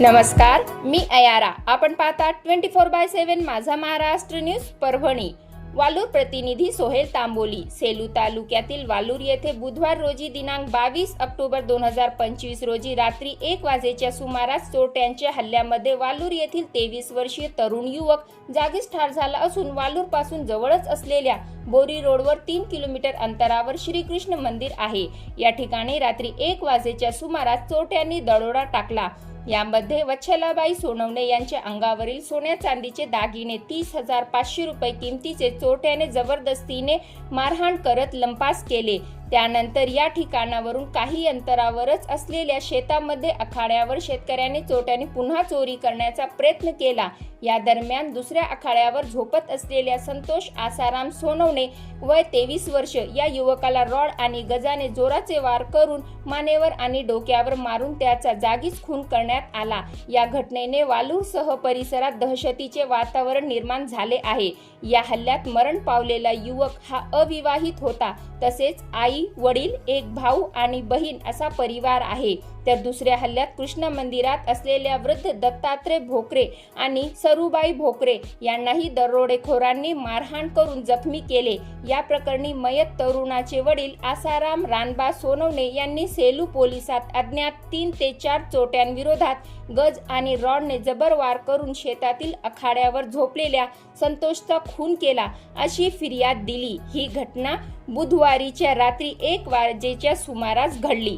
नमस्कार मी अयारा. आपण पाहता ट्वेंटी फोर बाय सेव्हन माझा महाराष्ट्र न्यूज परभणी. वालूर प्रतिनिधी सोहेल तांबोली. सेलू तालुक्यातील वालूर येथे बुधवार रोजी दिनांक बावीस ऑक्टोबर दोन हजार पंचवीस रोजी रात्री एक वाजेच्या सुमारास चोरट्यांच्या हल्ल्यामध्ये वालूर येथील तेवीस वर्षीय तरुण युवक जागीच ठार झाला असून वालूरपासून जवळच असलेल्या बोरी रोडवर तीन किलोमीटर अंतरावर श्रीकृष्ण मंदिर आहे. या ठिकाणी रात्री एक वाजेच्या सुमारास चोरट्यांनी दरोडा टाकला. यामध्ये वच्छलाबाई सोनवणे यांच्या अंगावरील सोन्या चांदीचे दागिने तीस हजार पाचशे रुपये किमतीचे चोरट्याने जबरदस्तीने मारहाण करत लंपास केले. त्यानंतर या ठिकाणावरून काही अंतरावरच असलेल्या शेतामध्ये आखाड्यावर शेतकऱ्याने चोट्याने पुन्हा चोरी करण्याचा प्रयत्न केला. या दरम्यान दुसऱ्या आखाड्यावर झोपत असलेल्या संतोष आसाराम सोनवणे वय तेवीस वर्ष या युवकाला रॉड आणि गजाने जोराचे वार करून मानेवर आणि डोक्यावर मारून त्याचा जागीच खून करण्यात आला. या घटनेने वालूरसह परिसरात दहशतीचे वातावरण निर्माण झाले आहे. या हल्ल्यात मरण पावलेला युवक हा अविवाहित होता. तसेच आई वडील एक भाऊ आणि बहीण असा परिवार आहे. तर दुसऱ्या हल्ल्यात कृष्ण मंदिरात असलेल्या वृद्ध दत्तात्रय भोकरे आणि सरुबाई भोकरे यांनाही दरोडेखोरांनी मारहाण करून जखमी केले. या प्रकरणी मयत तरुणाचे वडील आसाराम रानबा सोनवणे यांनी सेलू पोलिसात अज्ञात तीन ते चार चोट्यांविरोधात गज आणि रॉडने जबरवार करून शेतातील अखाड्यावर झोपलेल्या संतोषचा खून केला अशी फिर्याद दिली. ही घटना बुधवारीच्या रात्री एक वाजेच्या सुमारास घडली.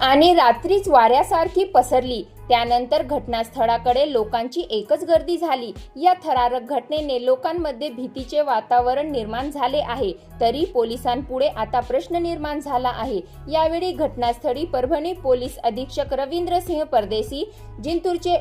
आणि रात्रीच वाऱ्यासारखी पसरली. त्यानंतर घटनास्थळाकडे लोकांची एकच गर्दी झाली. या थरारक घटनेने लोकांमध्ये भीतीचे वातावरण निर्माण झाले आहे. तरी पोलिसांपुढे आता प्रश्न निर्माण झाला आहे. यावेळी घटनास्थळी परभणी पोलीस अधीक्षक रवींद्र सिंह परदेसी जिंतूरचे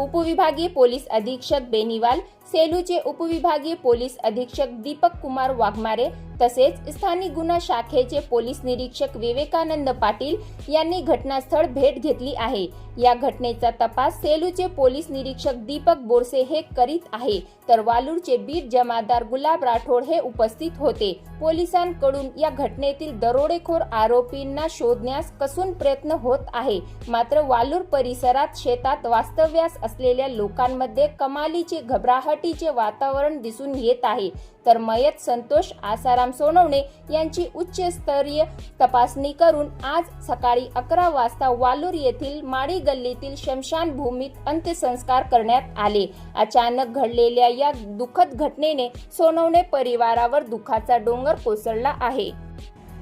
उपविभागीय पोलीस अधीक्षक बेनीवाल सेलूचे उपविभागीय पोलीस अधीक्षक दीपक कुमार वाघमारे तसेच स्थानिक गुन्हा शाखेचे पोलीस निरीक्षक विवेकानंद पाटील यांनी घटनास्थळ भेट घेतली आहे. या घटनेचा तपास सेलूचे पोलीस निरीक्षक दीपक बोरसे हे करीत आहे. तर वालूरचे बीट जमादार गुलाब राठोड हे उपस्थित होते. पोलिसांकडून या घटनेतील दरोडेखोर आरोपींना शोधण्यास कसून प्रयत्न होत आहे. मात्र वालूर परिसरात शेतात वास्तव्यास असलेल्या लोकांमध्ये कमालीचे घबराहटीचे वातावरण दिसून येत आहे. तर मयत संतोष आसाराम सोनवणे यांची उच्चस्तरीय तपासणी करून आज सकाळी अकरा वाजता वालूर येथील माडी गल्लीतील शमशान भूमीत अंत्यसंस्कार करण्यात आले. अचानक घडलेल्या या दुःखद घटनेने सोनवणे परिवारावर दुःखाचा डोंगर कोसळला आहे.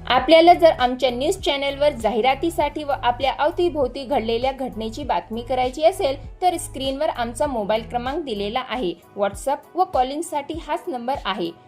आपल्याला जर आमच्या न्यूज चॅनलवर जाहिरातीसाठी व आपल्या अवतीभोवती घडलेल्या घटनेची बातमी करायची असेल तर स्क्रीनवर आमचा मोबाईल क्रमांक दिलेला आहे. व्हॉट्सअप व कॉलिंगसाठी हाच नंबर आहे.